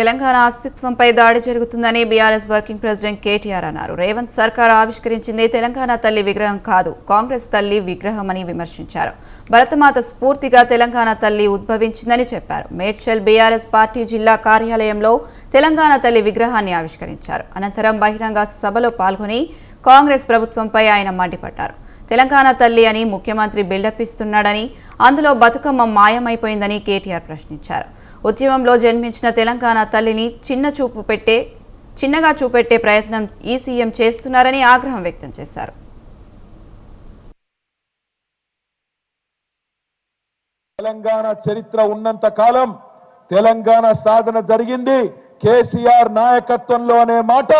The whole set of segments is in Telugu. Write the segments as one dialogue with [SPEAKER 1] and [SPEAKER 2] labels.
[SPEAKER 1] తెలంగాణ అస్తిత్వంపై దాడి జరుగుతుందని బీఆర్ఎస్ వర్కింగ్ ప్రెసిడెంట్ కేటీఆర్ అన్నారు. రేవంత్ సర్కార్ ఆవిష్కరించింది తెలంగాణ తల్లి విగ్రహం కాదు కాంగ్రెస్ తల్లి విగ్రహమని విమర్శించారు. భరతమాత స్ఫూర్తిగా తెలంగాణ తల్లి ఉద్భవించిందని చెప్పారు. మేడ్చల్ బీఆర్ఎస్ పార్టీ జిల్లా కార్యాలయంలో తెలంగాణ తల్లి విగ్రహాన్ని ఆవిష్కరించారు. అనంతరం బహిరంగ సభలో పాల్గొని కాంగ్రెస్ ప్రభుత్వంపై ఆయన మండిపడ్డారు. తెలంగాణ తల్లి అని ముఖ్యమంత్రి బిల్డప్ ఇస్తున్నాడని అందులో బతుకమ్మ మాయమైపోయిందని కేటీఆర్ ప్రశ్నించారు. ఉద్యమంలో జన్మించిన తెలంగాణ తల్లిని చిన్న చూపు పెట్టే చిన్నగా చూపెట్టే ప్రయత్నం ఈ సీఎం చేస్తున్నారని ఆగ్రహం వ్యక్తం చేశారు.
[SPEAKER 2] తెలంగాణ చరిత్ర ఉన్నంత కాలం తెలంగాణ సాధన జరిగింది. కేసీఆర్ నాయకత్వంలో అనే మాట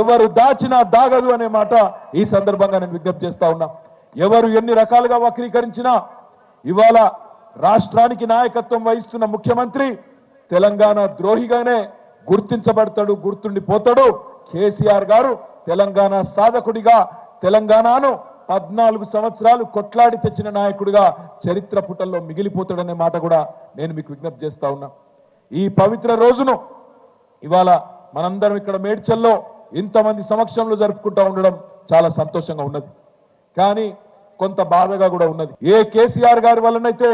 [SPEAKER 2] ఎవరు దాచినా దాగదు అనే మాట ఈ సందర్భంగా నేను విజ్ఞప్తి చేస్తా ఉన్నా. ఎవరు ఎన్ని రకాలుగా వక్రీకరించినా ఇవాళ రాష్ట్రానికి నాయకత్వం వహిస్తున్న ముఖ్యమంత్రి తెలంగాణ ద్రోహిగానే గుర్తించబడతాడు గుర్తుండిపోతాడు. కేసీఆర్ గారు తెలంగాణ సాధకుడిగా తెలంగాణను పద్నాలుగు సంవత్సరాలు కొట్లాడి తెచ్చిన నాయకుడిగా చరిత్ర పుటల్లో మిగిలిపోతాడనే మాట కూడా నేను మీకు విజ్ఞప్తి చేస్తా ఉన్నా. ఈ పవిత్ర రోజును ఇవాళ మనందరం ఇక్కడ మేడ్చల్లో ఇంతమంది సమక్షంలో జరుపుకుంటా ఉండడం చాలా సంతోషంగా ఉన్నది. కానీ కొంత బాధగా కూడా ఉన్నది. ఏ కేసీఆర్ గారి వల్లనైతే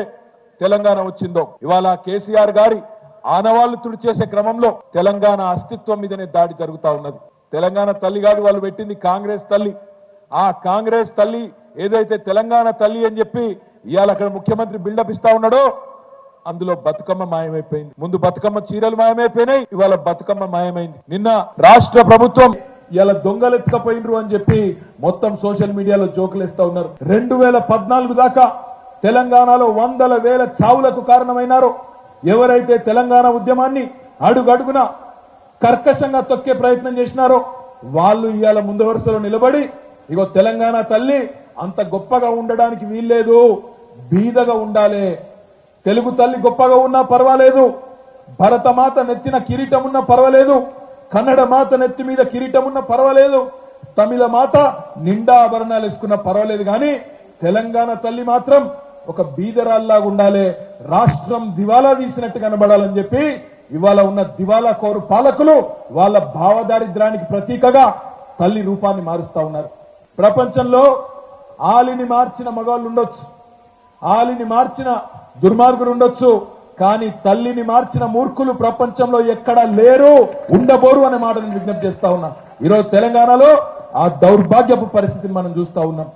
[SPEAKER 2] తెలంగాణ వచ్చిందో ఇవాళ కేసీఆర్ గారి ఆనవాళ్ళు తుడిచేసే క్రమంలో తెలంగాణ అస్తిత్వం మీదనే దాడి జరుగుతా ఉన్నది. తెలంగాణ తల్లి కాదు వాళ్ళు పెట్టింది కాంగ్రెస్ తల్లి. ఆ కాంగ్రెస్ తల్లి ఏదైతే తెలంగాణ తల్లి అని చెప్పి ఇవాళ అక్కడ ముఖ్యమంత్రి బిల్డప్ ఇస్తా ఉన్నాడో అందులో బతుకమ్మ మాయమైపోయింది. ముందు బతుకమ్మ చీరలు మాయమైపోయినాయి ఇవాళ బతుకమ్మ మాయమైంది. నిన్న రాష్ట్ర ప్రభుత్వం ఇలా దొంగలెత్తుకపోయినరు అని చెప్పి మొత్తం సోషల్ మీడియాలో జోకులేస్తా ఉన్నారు. రెండు వేల పద్నాలుగు దాకా తెలంగాణలో వందల వేల చావులకు కారణమైనారో. ఎవరైతే తెలంగాణ ఉద్యమాన్ని అడుగడుగున కర్కశంగా తొక్కే ప్రయత్నం చేసినారో వాళ్ళు ఇవాళ ముందు వరుసలో నిలబడి ఇగో తెలంగాణ తల్లి అంత గొప్పగా ఉండడానికి వీల్లేదు బీదగా ఉండాలి. తెలుగు తల్లి గొప్పగా ఉన్నా పర్వాలేదు భరతమాత నెత్తిన కిరీటం ఉన్నా పర్వాలేదు కన్నడ మాత నెత్తి మీద కిరీటం ఉన్నా పర్వాలేదు తమిళ మాత నిండా ఆభరణాలు వేసుకున్నా పర్వాలేదు కానీ తెలంగాణ తల్లి మాత్రం ఒక బీదరాల్లాగా ఉండాలి రాష్ట్రం దివాలా తీసినట్టు కనబడాలని చెప్పి ఇవాళ ఉన్న దివాలా కోరు పాలకులు వాళ్ళ భావదారిద్రానికి ప్రతీకగా తల్లి రూపాన్ని మారుస్తా ఉన్నారు. ప్రపంచంలో ఆలిని మార్చిన మగవాళ్ళు ఉండొచ్చు ఆలిని మార్చిన దుర్మార్గులు ఉండొచ్చు కానీ తల్లిని మార్చిన మూర్ఖులు ప్రపంచంలో ఎక్కడా లేరు ఉండబోరు అనే మాటను విజ్ఞప్తి చేస్తా ఉన్నా. ఈరోజు తెలంగాణలో ఆ దౌర్భాగ్యపు పరిస్థితిని మనం చూస్తా ఉన్నాం.